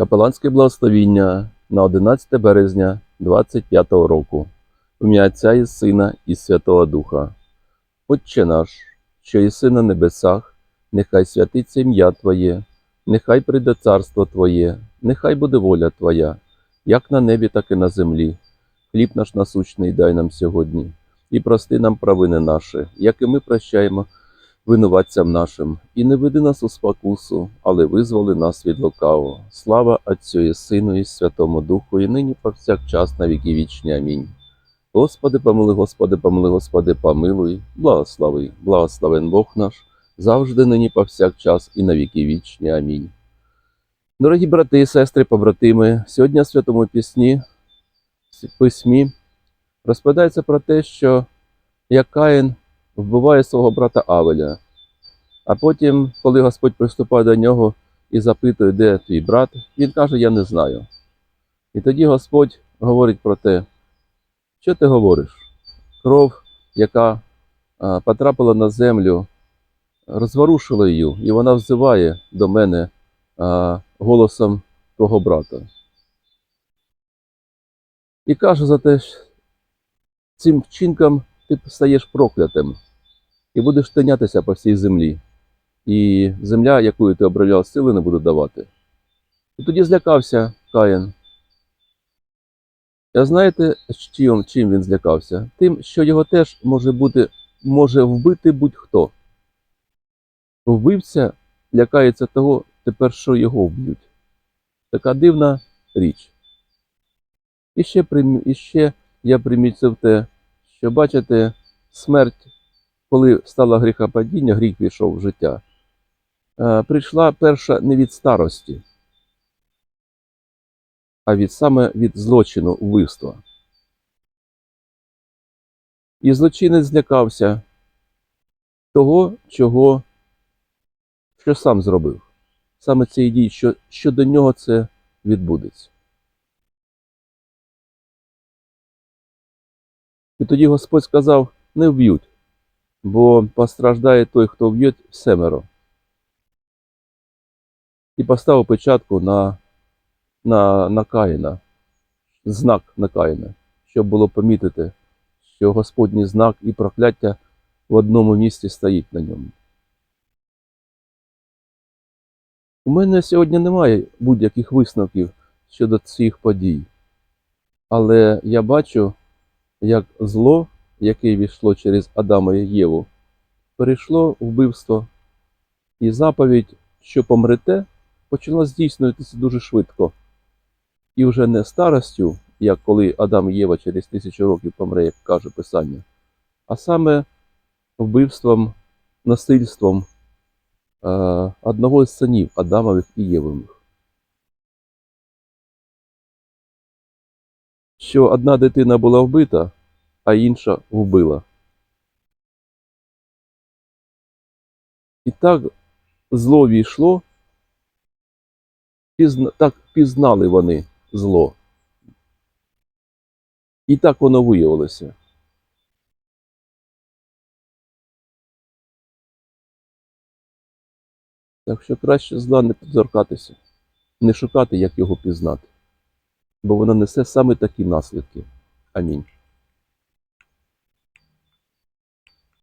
Капеланське благословіння на 11 березня 25 року. Ім'я Отця і Сина і Святого Духа. Отче наш, що єси на небесах, нехай святиться ім'я Твоє, нехай прийде царство Твоє, нехай буде воля Твоя, як на небі, так і на землі. Хліб наш насущний дай нам сьогодні, і прости нам провини наші, як і ми прощаємо винуватцям нашим, і не веди нас у спокусу, але визволи нас від лукавого. Слава Отцю і Сину, і Святому Духу, і нині повсякчас на віки вічні. Амінь. Господи, помилуй, Господи, помилуй, Господи, помилуй, благослови, благословен Бог наш, завжди нині повсякчас і на віки вічні. Амінь. Дорогі брати і сестри, побратими, сьогодні в святому пісні, письмі розповідається про те, що як Каїн вбиває свого брата Авеля. А потім, коли Господь приступає до нього і запитує, де твій брат, він каже: Я не знаю. І тоді Господь говорить про те, що ти говориш? Кров, яка потрапила на землю, розворушила її, і вона взиває до мене голосом твого брата. І каже за те, цим вчинком ти стаєш проклятим і будеш тинятися по всій землі. І земля, якою ти обробляв сили, не буде давати. І тоді злякався Каїн. А знаєте, чим, чим він злякався? Тим, що його теж може бути, може вбити будь-хто. Вбивця лякається того, тепер що його вб'ють. Така дивна річ. І ще, і ще я примітив те, що бачите, смерть, коли стало гріхопадіння, гріх пішов в життя, е, прийшла перша не від старості, а від саме від злочину вбивства. І злочинець злякався того, чого, що сам зробив, саме цієї дії, що, що до нього це відбудеться. І тоді Господь сказав: не вб'ють, бо постраждає той, хто вб'є семеро. І поставив печатку на, на, на Каїна, знак на Каїна, щоб було помітити, що Господній знак і прокляття в одному місці стоїть на ньому. У мене сьогодні немає будь-яких висновків щодо цих подій, але я бачу, як зло, яке війшло через Адама і Єву, перейшло вбивство, і заповідь, що помрете, почала здійснюватися дуже швидко. І вже не старостю, як коли Адам і Єва через тисячу років помре, як каже Писання, а саме вбивством, насильством е, одного із синів Адамових і Євових. Що одна дитина була вбита, а інша вбила. І так зло війшло, пізна, так пізнали вони зло. І так воно виявилося. Так що краще зла не підзоркатися, не шукати, як його пізнати, бо вона несе саме такі наслідки. Амінь.